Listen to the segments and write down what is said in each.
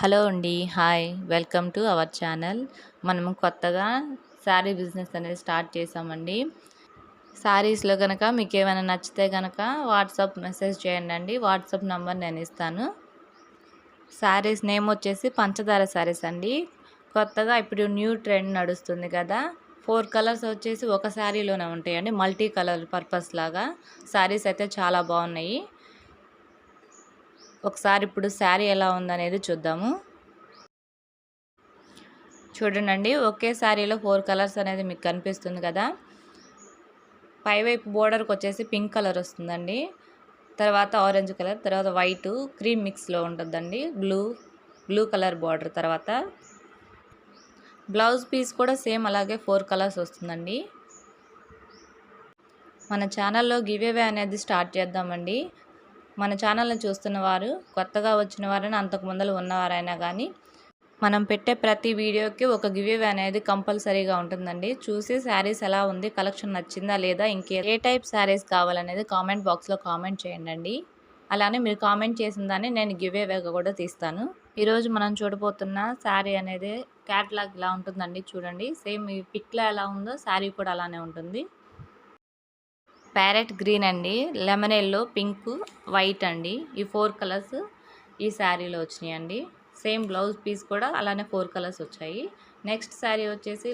Hello అండి hi welcome to our channel. మనము కొత్తగా శారీ బిజినెస్ అనేది స్టార్ట్ చేసామండి. శారీస్లో కనుక మీకు ఏమైనా నచ్చితే కనుక వాట్సాప్ మెసేజ్ చేయండి అండి. వాట్సాప్ నెంబర్ నేను ఇస్తాను. శారీస్ నేమ్ వచ్చేసి పంచదార శారీస్ అండి. కొత్తగా ఇప్పుడు న్యూ ట్రెండ్ నడుస్తుంది కదా. ఫోర్ కలర్స్ వచ్చేసి ఒక శారీలోనే ఉంటాయండి. మల్టీ కలర్ పర్పస్ లాగా. శారీస్ అయితే చాలా బాగున్నాయి. ఒకసారి ఇప్పుడు శారీ ఎలా ఉందనేది చూద్దాము. చూడండి ఒకే శారీలో ఫోర్ కలర్స్ అనేది మీకు కనిపిస్తుంది కదా. పైవైపు బోర్డర్కి వచ్చేసి పింక్ కలర్ వస్తుందండి. తర్వాత ఆరెంజ్ కలర్ తర్వాత వైట్ క్రీమ్ మిక్స్లో ఉంటుందండి. బ్లూ బ్లూ కలర్ బార్డర్ తర్వాత. బ్లౌజ్ పీస్ కూడా సేమ్ అలాగే ఫోర్ కలర్స్ వస్తుందండి. మన ఛానల్లో గివేవే అనేది స్టార్ట్ చేద్దామండి. మన ఛానల్ని చూస్తున్న వారు కొత్తగా వచ్చిన వారైనా అంతకు ముందర ఉన్నవారైనా కానీ మనం పెట్టే ప్రతి వీడియోకి ఒక గివ్ అనేది కంపల్సరీగా ఉంటుందండి. చూసి శారీస్ ఎలా ఉంది కలెక్షన్ నచ్చిందా లేదా ఇంకే ఏ టైప్ శారీస్ కావాలనేది కామెంట్ బాక్స్లో కామెంట్ చేయండి అలానే మీరు కామెంట్ చేసిన దాన్ని నేను గివ్ కూడా తీస్తాను. ఈరోజు మనం చూడబోతున్న శారీ అనేది క్యాట్లాగ్ ఇలా ఉంటుందండి చూడండి. సేమ్ ఈ పిక్లో ఎలా ఉందో శారీ కూడా అలానే ఉంటుంది. ప్యారెట్ గ్రీన్ అండి లెమన్ ఎల్లో పింక్ వైట్ అండి. ఈ ఫోర్ కలర్స్ ఈ శారీలో వచ్చినాయండి. సేమ్ బ్లౌజ్ పీస్ కూడా అలానే ఫోర్ కలర్స్ వచ్చాయి. నెక్స్ట్ శారీ వచ్చేసి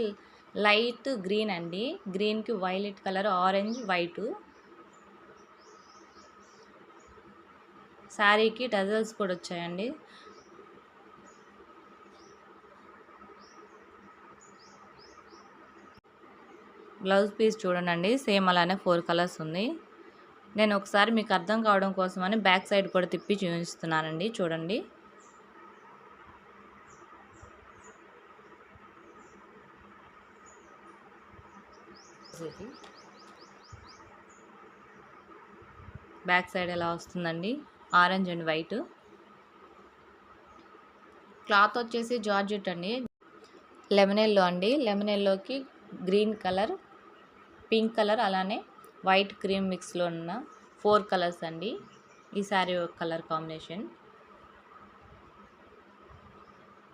లైట్ గ్రీన్ అండి. గ్రీన్కి వైలెట్ కలర్ ఆరెంజ్ వైట్. శారీకి టజల్స్ కూడా వచ్చాయండి. బ్లౌజ్ పీస్ చూడండి సేమ్ అలానే ఫోర్ కలర్స్ ఉంది. నేను ఒకసారి మీకు అర్థం కావడం కోసమని బ్యాక్ సైడ్ కూడా తిప్పి చూపిస్తున్నానండి చూడండి. బ్యాక్ సైడ్ ఎలా వస్తుందండి? Orange and white. క్లాత్ వచ్చేసి జార్జెట్ అండి. లెమన్ ఎల్లో అండి. లెమన్ ఎల్లోకి గ్రీన్ కలర్. పింక్ కలర్ అలానే వైట్ క్రీమ్ మిక్స్లో ఉన్న ఫోర్ కలర్స్ అండి. ఈ శారీ కలర్ కాంబినేషన్.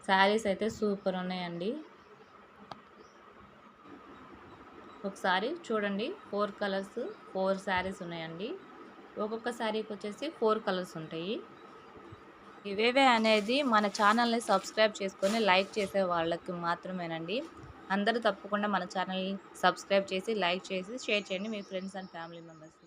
శారీస్ అయితే సూపర్ ఉన్నాయండి. ఒకసారి చూడండి ఫోర్ కలర్స్ ఫోర్ శారీస్ ఉన్నాయండి. ఒక్కొక్క శారీకి వచ్చేసి ఫోర్ కలర్స్ ఉంటాయి. ఇవేవే అనేది మన ఛానల్ని సబ్స్క్రైబ్ చేసుకొని లైక్ చేసే వాళ్ళకి మాత్రమేనండి. అందరూ తప్పకుండా మన ఛానల్ని సబ్స్క్రైబ్ చేసి లైక్ చేసి షేర్ చేయండి మీ ఫ్రెండ్స్ అండ్ ఫ్యామిలీ మెంబర్స్కి.